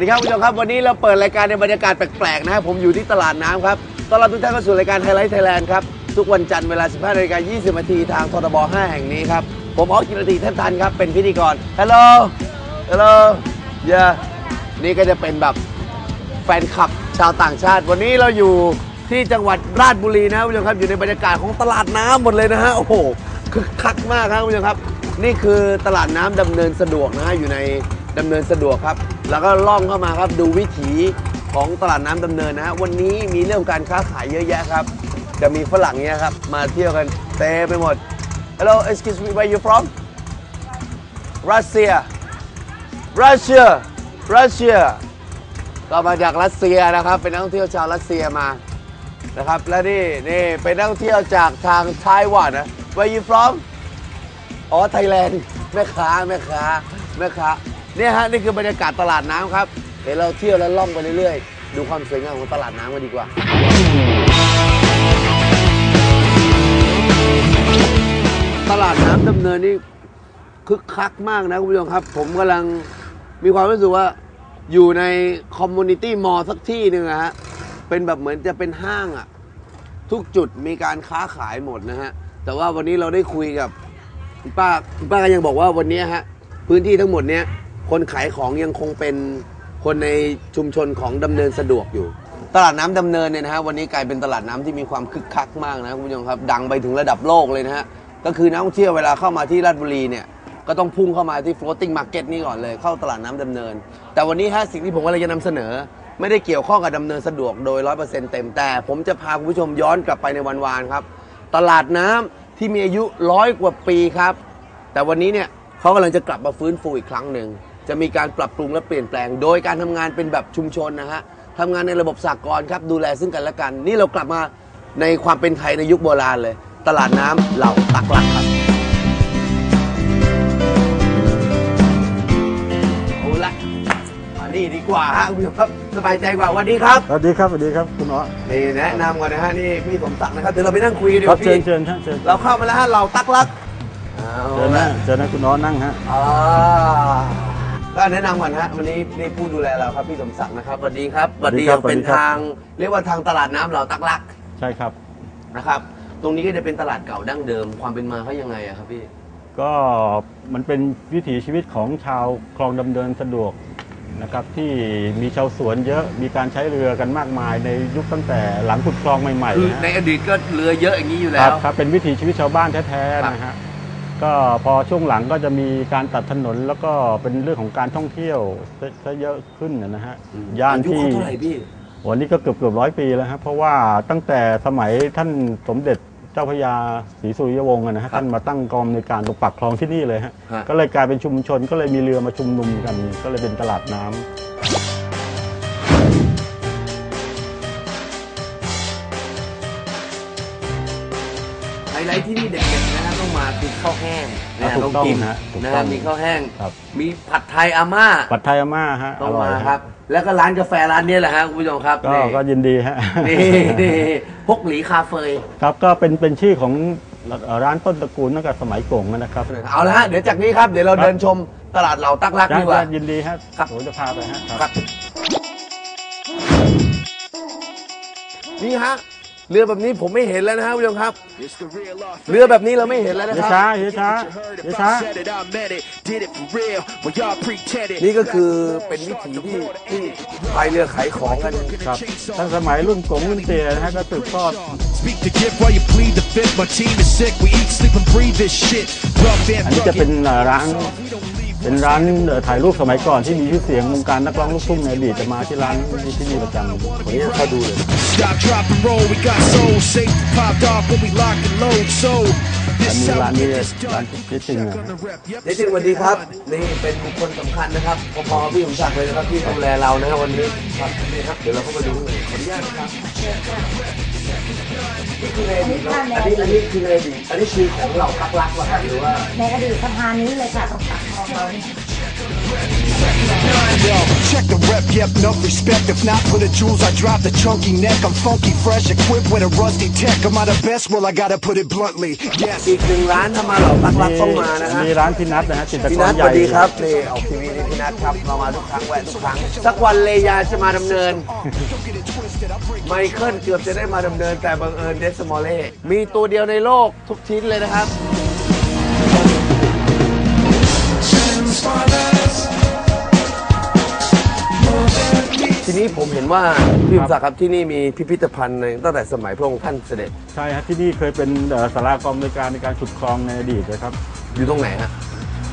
วัสดีครับคุณผู้ชมครับวันนี้เราเปิดรายการในบรรยากาศแปลกๆนะครับผมอยู่ที่ตลาดน้ำครับต้อนรับทุกท่านเข้าสู่รายการไฮไลท์ไทยแลนด์ครับทุกวันจันทร์เวลา 15นาฬิกา20นาทีทางททบ 5 แห่งนี้ครับผมออกกินตีแทบทันครับเป็นพิธีกรฮัลโหลฮัลโหลเยนี่ก็จะเป็นแบบแฟนคลับชาวต่างชาติ วันนี้เราอยู่ที่จังหวัดราชบุรีนะครับคุณผู้ชมครับอยู่ในบรรยากาศของตลาดน้ำหมดเลยนะฮะโอ้โหคึกคักมากครับคุณผู้ชมครับ นี่คือตลาดน้ำดำเนินสะดวกนะฮะอยู่ใน ดำเนินสะดวกครับ แล้วก็ล่องเข้ามาครับดูวิถีของตลาดน้ำดำเนินนะฮะวันนี้มีเรื่องการค้าขายเยอะแยะครับ จะมีฝรั่งเนี่ยครับ มาเที่ยวกันเต็มไปหมด Hello excuse me where you from Russia Russia Russia ก็มาจากรัสเซียนะครับ เป็นนักท่องเที่ยวชาวรัสเซียมานะครับ และนี่นี่เป็นนักท่องเที่ยวจากทางไต้หวันนะ Where you from อ๋อไทยแลนด์แม่ค้าแม่ค้าแม่ค้า เนี่ยฮะนี่คือบรรยากาศตลาดน้ำครับเดี๋ยวเราเที่ยวแล้วล่องไปเรื่อยๆ ดูความสวยงามของตลาดน้ำกันดีกว่า ตลาดน้ำดำเนินนี่คึกคักมากนะคุณผู้ชมครับ ผมกำลังมีความรู้สึกว่าอยู่ในคอมมูนิตี้มอลล์สักที่หนึ่งอะฮะ เป็นแบบเหมือนจะเป็นห้างอะทุกจุดมีการค้าขายหมดนะฮะ แต่ว่าวันนี้เราได้คุยกับคุณป้าคุณป้าก็ยังบอกว่าวันนี้ฮะ พื้นที่ทั้งหมดเนี้ย คนขายของยังคงเป็นคนในชุมชนของดำเนินสะดวกอยู่ ตลาดน้ำดำเนินเนี่ยนะฮะวันนี้กลายเป็นตลาดน้ำที่มีความคึกคักมากนะคุณผู้ชมครับ ดังไปถึงระดับโลกเลยนะฮะก็คือนักท่องเที่ยวเวลาเข้ามาที่ราชบุรีเนี่ยก็ต้องพุ่งเข้ามาที่ floating market นี่ก่อนเลยเข้าตลาดน้ำดำเนิน แต่วันนี้ฮะสิ่งที่ผมกำลังจะนำเสนอ ไม่ได้เกี่ยวข้องกับดำเนินสะดวกโดย 100%เต็มแต่ ผมจะพาคุณผู้ชมย้อนกลับไปในวันวานครับ ตลาดน้ำที่มีอายุร้อยกว่าปีครับ แต่วันนี้เนี่ยเขากำลังจะกลับมาฟื้นฟูอีกครั้งหนึ่ง จะมีการปรับปรุงและเปลี่ยนแปลง โดยการทำงานเป็นแบบชุมชนนะฮะทำงานในระบบสากลครับดูแลซึ่งกันและกัน นี่เรากลับมาในความเป็นไทยในยุคโบราณเลย ตลาดน้ำเหล่าตักลักครับเอาละมานี่ดีกว่าฮะคุณผู้ชมครับสบายใจกว่าสวันนี้ครับ สวัสดีครับสวัสดีครับคุณอ๋อนี่แนะนำก่อนนะฮะนี่พี่สมศักดิ์นะครับเดี๋ยวเราไปนั่งคุยกันดีคกรับว่าเชิญพี่เชิญท่านเชิญเราเข้ามาแล้วฮะเราตักลักเอาเชิญละนะเชิญนะคุณอ๋อนั่งฮะ อ่า ก็แนะนำก่อนฮะวันนี้นี่ผู้ดูแลเราครับพี่สมศักดิ์นะครับสวัสดีครับสวัสดีอย่างเป็นทาง เรียกว่าทางตลาดน้ำเราตักลักใช่ครับ นะครับ ตรงนี้ก็จะเป็นตลาดเก่าดั้งเดิม ความเป็นมาเขายังไงอะครับพี่ก็มันเป็นวิถีชีวิตของชาวคลองดำเนินสะดวกนะครับ ที่มีชาวสวนเยอะมีการใช้เรือกันมากมายในยุคตั้งแต่หลังขุดคลองใหม่คือๆนะในอดีตก็เรือเยอะอย่างนี้อยู่คแล้รัวบครับเป็นวิถีชีวิตชาวบ้านแท้ครับๆนะฮะ ก็พอช่วงหลังก็จะมีการตัดถนนแล้วก็เป็นเรื่องของการท่องเที่ยวซะซะเยอะขึ้นนะฮะย่านอายุที่ เขาเท่าไหร่พี่ วันนี้ก็เกือบเกือบร้อยปีแล้วครับเพราะว่าตั้งแต่สมัยท่านสมเด็จเจ้าพระยาศรีสุริยวงศ์อะนะฮะท่านมาตั้งกองในการตรงปากคลองที่นี่เลยฮะฮะ ก็เลยกลายเป็นชุมชนก็เลยมีเรือมาชุมนุมกัน ก็เลยเป็นตลาดน้ำไฮไลท์ที่นี่เด็ดๆนะฮะ ต้องมาคือข้าวแห้งนะฮะถูต้องกต้องกินฮะถูกนะต้ฮะองมีข้าวแห้งครับมีผัดไทยอาม่าปัดไทยอาม่าฮะต้องร่ยมาฮะครับ แล้วก็ร้านกาแฟร้านนี้แหละฮะคุณผู้ชมครับ ก็นี่ก็ยินดีฮะนี่นี่พกหลีคาเฟยครับก็เป็นเป็นชื่อของร้านต้นตระกูลตั้งแต่สมัยกงนะครับ เอาละฮะเดี๋ยวจากนี้ครับเดี๋ยวเราครับเดินชมตลาดเหล่าตักลักจ้าดีกว่ายินดีฮะครับผมจะพาไปฮะครับนี่ฮะ เรือแบบนี้ผมไม่เห็นแล้วนะครับผู้ชมครับ เรือแบบนี้เราไม่เห็นแล้วนะเฮีคยรับช้าเฮียช้าเฮียช้า นี่ก็คือเป็นวิถีที่ที่พายเรือขายของกัน ครับตั้งสมัยรุ่นกงรุ่นเตียนะฮะก็สืบทอด Speak the gift while you plead the fifth. My team is sick. We eat, sleep, and breathe this shit. Rough and อันนี้จะเป็น rugged. เอ่อร้าน เป็นร้านเอ่อถ่ายรูปสมัยก่อนที่มีชื่อเสียงวงการนักร้องลูกทุ่งในอดีตจะมาที่ร้านที่นี่ประจำวันนี้เข้าดูเลย Stop, drop, and roll. We got soul. Safe popped off when we lock and load. So อัน this นี้ how ร้าน we นี้ get this ร้าน done. เจ๊จริงนะ Gonna rep. Yep. เจ๊จิงสวัสดีครับ นี่เป็นบุคคลสำคัญนะครับพอๆกับพี่สมศักดิ์เลยนะครับที่ดูแลเรานะครับวันนี้ครับนี่ครับเดี๋ยวเราเข้ามาดูเลยขออนุญาตนะครับนี่คือในอดีตเนอะอันนี้อันนี้คือในอดีตอันนี้คือของเราพักรักวะครับหรือว่าในอดีตสะพานนี้เลยค่ะ ตรงปากคลองเราเนี่ย Yo, check the rep, yep, enough respect. If not for the jewels, I drop the chunky neck. I'm funky, fresh, equipped with a rusty tech. Am I the best? Well, I gotta put it bluntly. Yes. อีกหนึ่งร้านถ้ามาเหล่าพักรักต้องมานะฮะมีร้านพี่นัทนะฮะจิตรพี่กนัรทใหสญ่วัสดีครับนี่ออกทีวีนี่พี่นัทครับเรามาทุกครั้งแวะทุกครั้ง สักวันเลยาจะมาดำเนิน ไมเคิลเกือบจะได้มาดำเนินแต่บังเอิญเดสมอลเล่มีตัวเดียวในโลกทุกชิ้นเลยนะครับ นี้ผมเห็นว่าพี่อุตสาหครับที่นี่มีพิพิธภัณฑ์ในตั้งแต่สมัยพระองค์ท่านเสด็จ ใช่ฮะที่นี่เคยเป็นเอ่อสารากองบริการในการขุดคลองในอดีตนะครับ อยู่ตรงไหนฮะ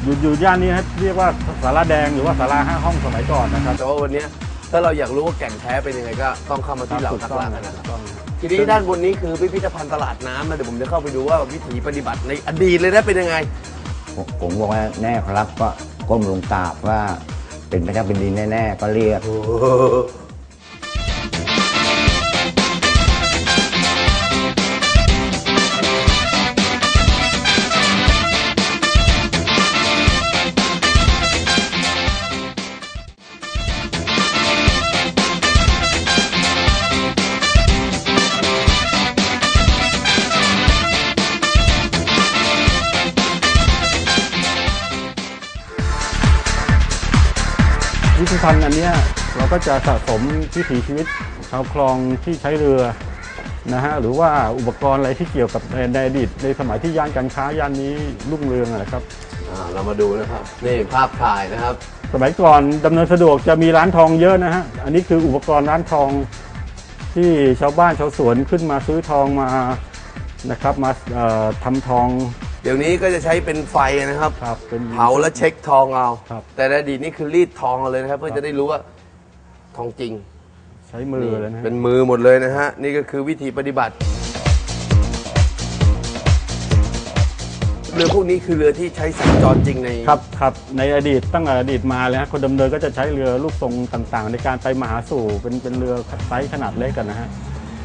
อยู่อยู่ย่านนี้ฮะเรียกว่าสาราแดงหรือว่าสาราห้าห้องสมัยก่อนนะครับแต่ว่าวันเนี้ยถ้าเราอยากรู้ว่าแก่นแท้เป็นยังไงก็ต้องเข้ามาที่เหล่าถูกทักต้องลานะนะถูครับกต้องทีนี้ด้านบนนี้คือพิพิธภัณฑ์ตลาดน้ำนะเดี๋ยวผมจะเข้าไปดูว่าวิถีปฏิบัติในอดีตเลยนะเป็นยังไง ผมผมบอกว่าแน่ครับก็ก้มลงกราบว่า เป็นพระเจ้าเป็นดินแน่ๆก็เรียก พันธ์อันเนี้ยเราก็จะสะสมวิถีชีวิตชาวคลองที่ใช้เรือนะฮะหรือว่าอุปกรณ์อะไรที่เกี่ยวกับในในอดีตในสมัยที่ย่านการค้าย่านนี้รุ่งเรืองอะนะครับ อ่าเรามาดูนะครับ นี่ภาพถ่ายนะครับ สมัยก่อนดำเนินสะดวกจะมีร้านทองเยอะนะฮะอันนี้คืออุปกรณ์ร้านทองที่ชาวบ้านชาวสวนขึ้นมาซื้อทองมานะครับมาเอ่อทำทองเดี๋ยวนี้ก็จะใช้เป็นไฟนะครับ ครับเป็น เผาแล้วเช็คทองเอา ครับ แต่ในอดีตนี่คือรีดทองเอาเลยนะครับ เพื่อจะได้รู้ว่าทองจริง ใช้มือเลยนะฮะเป็นมือหมดเลยนะฮะ นี่ก็คือวิธีปฏิบัติ เรือพวกนี้คือเรือที่ใช้สัญจรจริงใน ครับครับในอดีตตั้งแต่อดีตมาเลยฮะคนดำเนินก็จะใช้เรือลูกทรงต่างๆ ในการไปมาหาสู่เป็นเป็นเรือไซส์ขนาดเล็กกันนะฮะ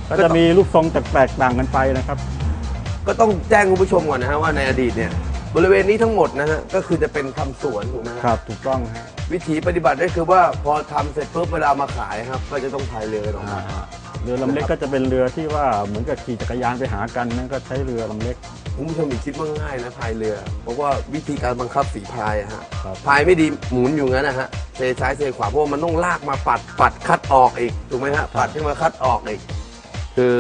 ก็จะมีลูกทรงแตกต่างกันไปนะครับ ก็ต้องแจ้งคุณผู้ชมก่อนนะฮะว่าในอดีตเนี่ยบริเวณนี้ทั้งหมดนะฮะก็คือจะเป็นทำสวนถูกไหมฮะครับถูกต้องฮะวิธีปฏิบัติก็คือว่าพอทำเสร็จปุ๊บเวลามาขายครับ ก็จะต้องพายเรือกันออกอ่ามา เรือลำเล็กก็จะเป็นเรือที่ว่าเหมือนกับขี่จักรยานไปหากันนั่นก็ใช้เรือลำเล็ก คุณผู้ชมอย่าคิดว่าง่ายนะพายเรือ เพราะว่าวิธีการบังคับฝีพายอะฮะครับ พายไม่ดีหมุนอยู่งั้นนะฮะเซซ้ายเซขวาเพราะว่ามันต้องลากมาปัดปัดคัดออกอีกถูกไหมฮะปัดขึ้นมาคัดออกอีก คือ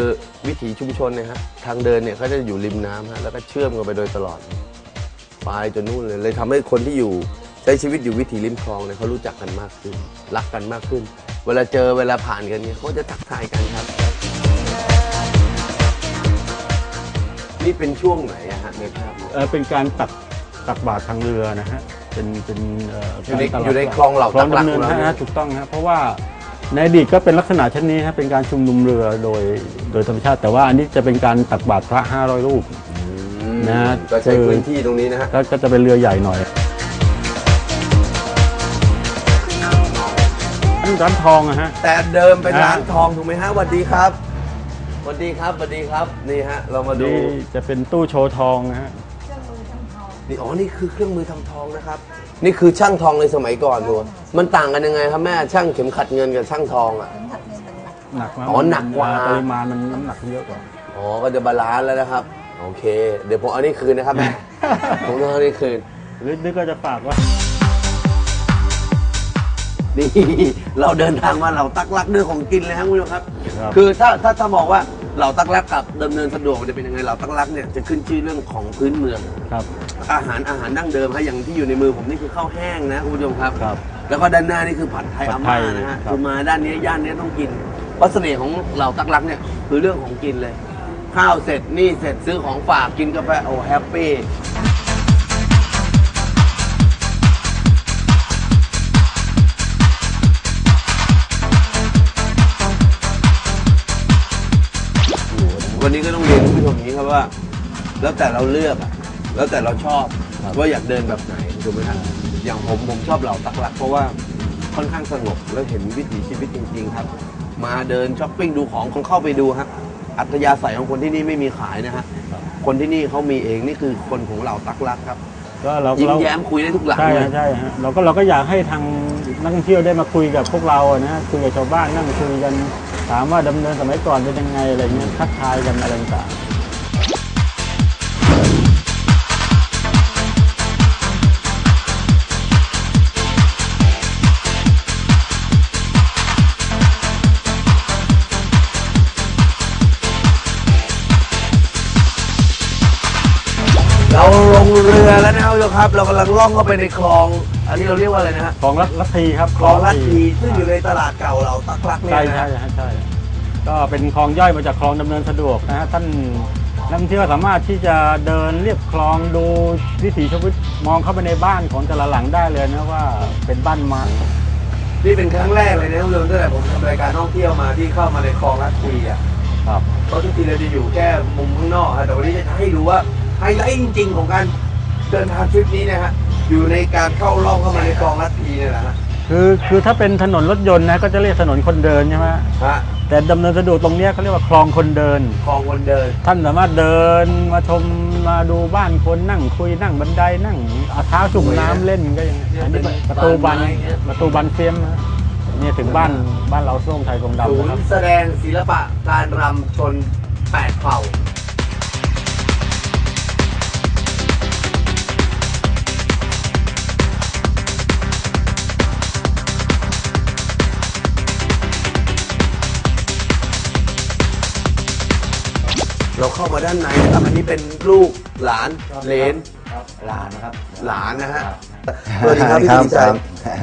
วิถีชุมชนเนี่ยฮะทางเดินเนี่ยเขาจะอยู่ริมน้ำฮะแล้วก็เชื่อมกันไปโดยตลอดไปจนนู่นเลยเลยทำให้คนที่อยู่ใช้ชีวิตอยู่วิถีริมคลองเนี่ยเขารู้จักกันมากขึ้น รักกันมากขึ้น เวลาเจอเวลาผ่านกันเนี่ยเขาจะทักทายกันครับ นี่เป็นช่วงไหนอะฮะในภาพเนี่ย เอ่อเป็นการตักตักบาตรทางเรือนะฮะเป็นเป็นเอยู่ในการตักอยู่ในคลองเหล่าคลองตักลักดำเนินของเราเนี่ยฮะถูกต้องฮะเพราะว่า ในอดีตก็เป็นลักษณะเช่นนี้ฮะเป็นการชุมนุมเรือโดยโดยธรรมชาติ แต่ว่าอันนี้จะเป็นการตักบาตรพระ 500 รูป นะก็ใช้คือพื้นที่ตรงนี้นะฮะก็ก็จะเป็นเรือใหญ่หน่อยร้านทองอะฮะ แต่เดิมเป็นอ่าร้านทองถูกไหมฮะสวัสดีครับสวัสดีครับสวัสดีครับนี่ฮะเรามาดูนี่จะเป็นตู้โชว์ทองนะฮะ นี่อ๋อนี่คือเครื่องมือทำทองนะครับ นี่คือช่างทองในสมัยก่อนดูมันต่างกันยังไงครับแม่ช่างเข็มขัดเงินกับช่างทองอะหนักมากอ๋อหนักกว่า ปริมาณมันน้ำหนักเยอะกว่า อ๋อ ก็จะบาลานซ์แล้วนะครับ โอเค เดี๋ยวผมเอานี่คืนนะครับแม่ ผมต้องเอานี่คืน หรือนึกก็จะฝากว่า นี่ เราเดินทางมาเหล่าตักลักเรื่องของกินเลยครับคุณผู้ชมครับ ครับ คือถ้าถ้าถ้ามองว่า เหล่าตักลักกับดำเนินสะดวกมันจะเป็นยังไงเหล่าตักลักเนี่ยจะขึ้นชื่อเรื่องของพื้นเมือง ครับอาหารอาหารดั้งเดิมฮะอย่างที่อยู่ในมือผมนี่คือข้าวแห้งนะคุณผู้ชมครับ ครับ แล้วก็ด้านหน้านี่คือผัดไทยผัอาดไทม่ายนะฮะครับ คือมาด้านนี้ย่านนี้ต้องกินเพราะเสน่ห์ของเหล่าตักลักเนี่ยคือเรื่องของกินเลย ข้าวเสร็จนี่เสร็จซื้อของฝากกินกาแฟโอ้แฮปปี้ วันนี้ก็ต้องเรียนคุณผู้ชมอย่างนี้ครับว่า แล้วแต่เราเลือกอะแล้วแต่เราชอบว่าอยากเดินแบบไหนถูกไหมครับอย่างผมผมชอบเหล่าตักลัก เพราะว่าค่อนข้างสงบแล้วเห็นวิถีชีวิตจริงๆครับ มาเดินช้อปปิ้งดูของคนเข้าไปดูฮะอัธยาศัยของคนที่นี่ไม่มีขายนะฮะคนที่นี่เขามีเองนี่คือคนของเหล่าตักลักครับ ก็เรายิ้มเราแย้มคุยได้ทุกหลังใช่เลฮะยใช่ฮะเราก็เราก็อยากให้ทางนักท่องเที่ยวได้มาคุยกับพวกเราอะนะคุยกับชาวบ้านนั่งคุยกันถามว่าดำเนินสมัยก่อนเป็นยังไงอะไรเงี้ยทักทายกันอะไรต่าง รือแล้วนะครับทุกครับ เรากำลังล่องเข้าไปในคลอง อันนี้เราเรียกว่าอะไรนะฮะของรัฐลัทธีครับคลองลัดทีซึ่งอยู่ในตลาดเก่าเราตักลักเนี่ยใช่นะใช่ฮะฮะใช่ก็เป็นคลองย่อยมาจากคลองดำเนินสะดวกนะฮะท่านนักท่องเที่ยวสามารถที่จะเดินเรียบคลองดูวิถีชีวิตมองเข้าไปในบ้านของแต่ละหลังได้เลยนะว่าเป็นบ้านไม้นี่เป็นครั้งแรกเลยนะคุณผู้ชมตั้งแต่ผมทำรายการท่องเที่ยวมาที่เข้ามาในคลองลัดทีอะครับ เพราะทุกทีเราจะอยู่แค่มุมข้างนอกฮะแต่วันนี้จะให้ดูว่าไฮไลท์จริง ๆ ของการ เดินทางทริปนี้นะฮะอยู่ในการเข้าล่องเข้ามาในคลองลัดทีเนี่ยนะฮะคือคือถ้าเป็นถนนรถยนต์นะก็จะเรียกถนนคนเดินใช่ไหมฮะแต่ดำเนินสะดวกตรงเนี้ยเขาเรียกว่าคลองคนเดิน คลองคนเดิน ท่านสามารถเดินมาชมมาดูบ้านคนนั่งคุยนั่งบันไดนั่งเอาเท้าจุ่มน้ำเล่นก็ยังเนี่ยอันนี้เป็นประตูบันบ้านไม้เนี่ยประตูบันเฟียมนะเนี่ยถึงบ้านบ้านเราส้มไทยกงศูดำนะนครับ ย์แสดงศิลปะการรำชนแปดเผ่า เราเข้ามาด้านในนะครับอันนี้เป็นลูกหลานเหลนหลานนะครับหลานนะฮะสวัสดีครับพี่ครับดีใจครับ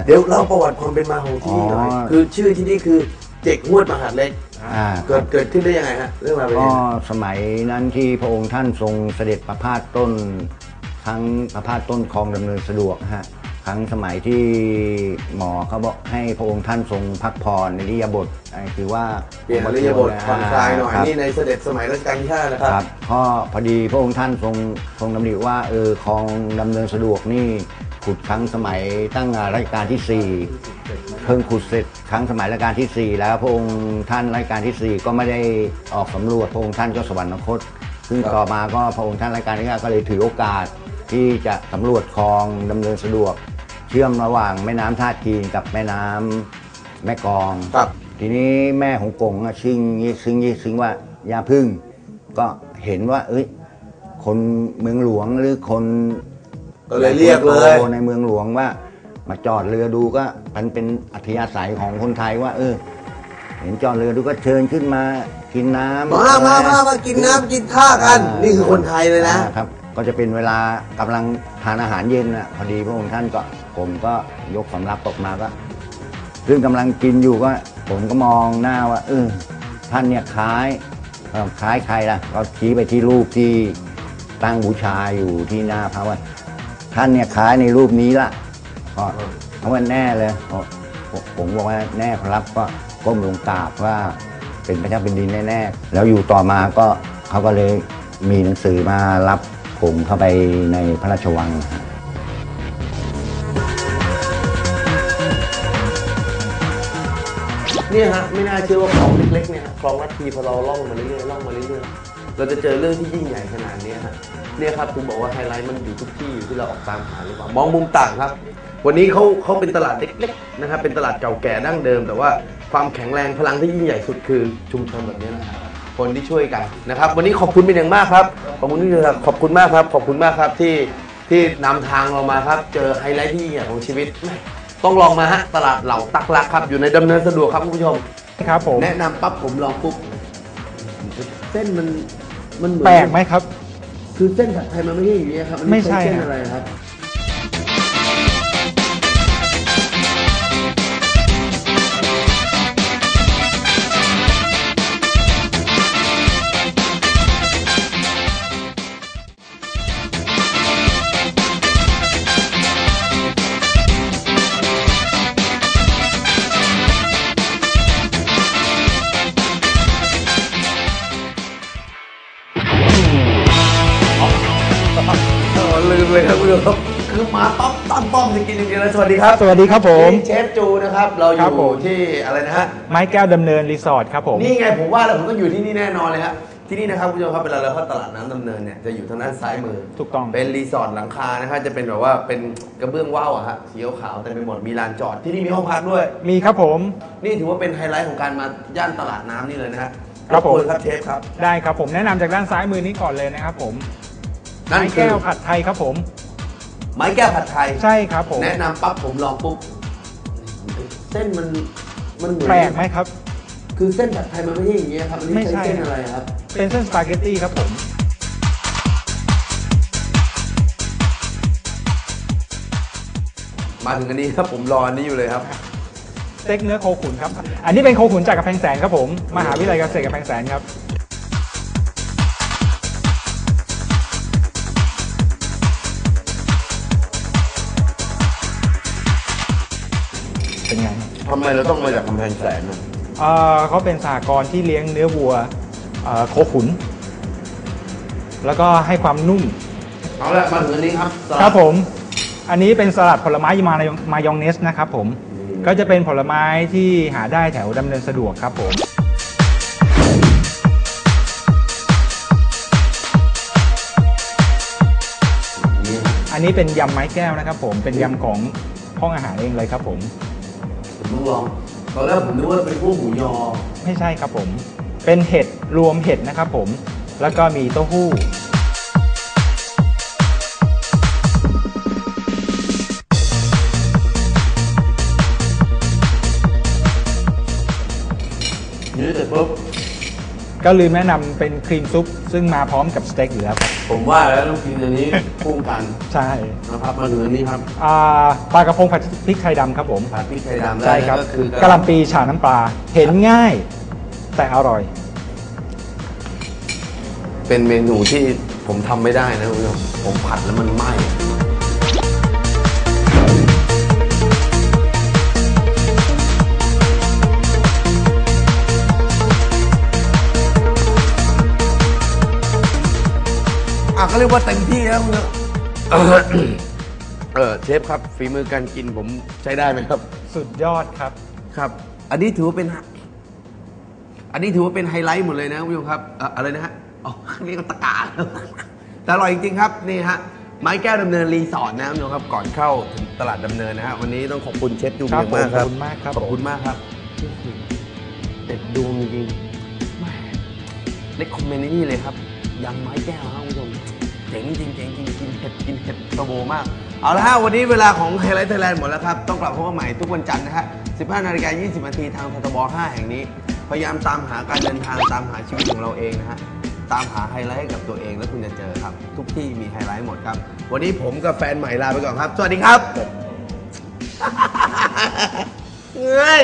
เดี๋ยวเล่าประวัติความเป็นมาของที่นี่หน่อยอ๋อ คือชื่อที่นี่คือเจ็กฮวดมหาดเล็ก อ่าเกิดเกิดขึ้นได้ยังไงฮะเรื่องราวเป็นก็ยังไงสมัยนั้นที่พระองค์ท่านทรงเสด็จประพาสต้น ทั้งประพาสต้นคลองดำเนินสะดวกนะฮะค รั้งสมัยที่หมอเขาบอกให้พระองค์ท่านทรงพักผ่อนในริยาบทอ่าคือว่าเปลี่ยนอริยบทผ่อนคลายหน่อย ครับ นี่ในเสด็จสมัยรัชกาลที่ห้านะคครัรับบก็พอดีพระองค์ท่านทรงทรงดำริว่าเออคลองดำเนินสะดวกนี่ขุดครั้งสมัยตั้งรัชกาลที่ 4 เพิ่งขุดเสร็จครั้งสมัยรัชกาลที่4 แล้วพระองค์ท่านรัชกาลที่ 4 ก็ไม่ได้ออกสำรวจพระองค์ท่านก็สวรรคต ซึ่งครับ ต่อมาก็พระองค์ท่านรัชกาลที่5ก็เลยถือโอกาสที่จะสำรวจคลองดำเนินสะดวก เชื่อมระหว่างแม่น้ำท่าจีนกับแม่น้ำแม่กลอง ครับ ทีนี้แม่ของกงอะซึ่งซึ่งซึ่งว่าย่าพึ่ง ก็เห็นว่า เอ้ย คนเมืองหลวงหรือคนก็เลยเรียกเลยในเมืองหลวงว่า มาจอดเรือดูก็มันเป็นอัธยาศัยของคนไทยว่า เออ เห็นจอดเรือดูก็เชิญขึ้นมากินน้ำมามามามากินน้ำกินข้าวกันอ่านี่คือคนไทยเลยนะ อ่าครับ ก็จะเป็นเวลากำลังทานอาหารเย็นนะพอดีพระองค์ท่านก็ผมก็ยกสำรับตกมาก็ ซึ่งกำลังกินอยู่ก็ ผมก็มองหน้าว่าเออท่านเนี่ยคล้ายคล้ายใครล่ะก็ชี้ไปที่รูปที่ตั้งบูชาอยู่ที่หน้าพระว่าท่านเนี่ยคล้ายในรูปนี้ละก็เขาว่าแน่เลยผมผมผมบอกว่าแน่ครับก็ก้มลงกราบว่าเป็นพระเจ้าเป็นดินแน่ๆแล้วอยู่ต่อมาก็เขาก็เลยมีหนังสือมารับ ผมเข้าไปในพระราชวังนะฮะเนี่ยฮะไม่น่าเชื่อว่าคลองเล็กๆเนี่ยฮะคลองลัดทีพอเราล่องมาเรื่อยๆล่องมาเรื่อยๆเราจะเจอเรื่องที่ยิ่งใหญ่ขนาดเนี้ยฮะเนี่ยครับถึงบอกว่าไฮไลท์มันอยู่ทุกที่อยู่ที่เราออกตามหาหรือเปล่ามองมุมต่างครับ วันนี้เขาเขาเป็นตลาดเล็กๆนะครับเป็นตลาดเก่าแก่ดั้งเดิม แต่ว่าความแข็งแรงพลังที่ยิ่งใหญ่สุดคือชุมชนแบบนี้นะครับ คนที่ช่วยกันนะครับ วันนี้ขอบคุณเป็นอย่างมากครับ ขอบคุณที่ครับขอบคุณมากครับ ขอบคุณมากครับที่ที่นำทางเรามาครับ เจอไฮไลท์ที่ยิ่งใหญ่ของชีวิตแม่ต้องลองมาฮะตลาดเหล่าตักลักครับ อยู่ในดำเนินสะดวกครับคุณผู้ชม ครับผม แนะนำปั๊บผมลองปุ๊บเส้นมันมันเหมือนแปลกไหมครับ คือเส้นผัดไทยมันไม่ใช่อย่างนี้ยครับอันนี้ไม่ใช่ เส้นครับอะไรครับ ผู้ชมครับคือมาต้อมต้อมต้อมจะกินจริงๆแล้วสวัสดีครับสวัสดีครับผม นี่เชฟจูนะครับ เราอครับผยู่ม ที่อะไรนะฮะ ไม้แก้วดำเนินรีสอร์ทครับผม นี่ไงผมว่าแล้วผมต้องอยู่ที่นี่แน่นอนเลยครับที่นี่นะครับคุณผู้ชมครับเวลาเราเข้าตลาดน้ำดำเนินเนี่ยจะอยู่ทางด้านซ้ายมือถูกต้อง เป็นรีสอร์ทหลังคานะฮะจะเป็นแบบว่าเป็นกระเบื้องว่าวอะฮะสีขาวๆแต่ไปหมดมีลานจอดที่นี่มีห้องพักด้วย มีครับผม นี่ถือว่าเป็นไฮไลท์ของการมาย่านตลาดน้ำนี่เลยนะฮะครับผมบกวนครับเชฟครับ ได้ครับผมแนะนำจากด้านซ้ายมือนี้ก่อนเลยนะครับผมนั่นไม้คือแก้วผัดไทยครับผม ไม้แก้วผัดไทย ใช่ครับผมแนะนำปั๊บผมลองปุ๊บเส้นมันมันเหมือนแปลกไหมครับ คือเส้นผัดไทยมันไม่ใช่อย่างนี้ยครับอันนี้ไม่ใช้ใช่เส้นอะไรครับ เป็นเส้นสปาเกตตี้ครับผม มาถึงอันนี้ครับผมรออันนี้อยู่เลยครับ สเต็กเนื้อโคขุนครับ อันนี้เป็นโคขุนจากกระแพงแสนครับผม มหาวิทยาลัยเกษตรกระแพงแสนครับ ไมเราต้องมาจากกำแพงแสนอะเอ่อเขาเป็นสหกรณ์ที่เลี้ยงเนื้อวัวเอ่อโคขุน แล้วก็ให้ความนุ่ม เอาละมาถึงอันนี้ครับสลัดครับผม อันนี้เป็นสลัดผลไม้มายองมายองเนสนะครับผม ก็จะเป็นผลไม้ที่หาได้แถวดำเนินสะดวกครับผม อันนี้เป็นยำไม้แก้วนะครับผม เป็นยำของห้องอาหารเองเลยครับผมผม ต้องลองตอนแรกผมนึกว่าเป็นพวกหมูยอ ไม่ใช่ครับผม เป็นเห็ดรวมเห็ดนะครับผม แล้วก็มีเต้าหู้ ก็ลืมแนะนำเป็นครีมซุป ซึ่งมาพร้อมกับสเต็กอยู่แล้วครับผมว่าแล้วต้องกินอันนี้คู่กันใช่นะครับมาถึงอันนี้ครับอ่าปลากระพงผัดพริกไทยดำครับผมผัดพริกไทยดำใช่ครับก็คือกะหล่ำปีฉาน้ำปลาเห็นง่ายแต่อร่อย เป็นเมนูที่ผมทำไม่ได้นะคุณผู้ชมผมผัดแล้วมันไหม้ ก็เรียกว่าเต็มที่แล้วคุณผู้ชมเออเออเชฟครับฝีมือการกินผมใช้ได้ไหมครับ สุดยอดครับครับ อันนี้ถือว่าเป็น อันนี้ถือว่าเป็นไฮไลท์หมดเลยนะคุณผู้ชมครับเอ่ออะไรนะฮะอ๋อนี่ก็ตะกร้าแต่อร่อยจริงๆครับนี่ฮะไม้แก้วดำเนินรีสอร์ทนะคุณผู้ชมครับก่อนเข้าถึงตลาดดำเนินนะฮะวันนี้ต้องขอบคุณเชฟจูครัเบีบยงมากครับขอบคุณมากครับขอบคุณมากครับเด็ดดวงจริงๆแม่เล็กคอมเมนต์นี่เลยครับยำไม้แก้วครับคุณผู้ชม เจ๋งจริงเจ๋งจริงกินเผ็ดกินเผ็ดโตโบมาก เอาละฮะ วันนี้เวลาของไฮไลท์ไทยแลนด์หมดแล้วครับ ต้องกลับพบกันใหม่ทุกวันจันทร์นะฮะ 15 นาฬิกา 20 นาทีทางททบ 5 แห่งนี้ พยายามตามหาการเดินทางตามหาชีวิตของเราเองนะฮะ ตามหาไฮไลท์ให้กับตัวเองแล้วคุณจะเจอครับ ทุกที่มีไฮไลท์หมดครับ วันนี้ผมกับแฟนใหม่ลาไปก่อนครับ สวัสดีครับเฮ้ย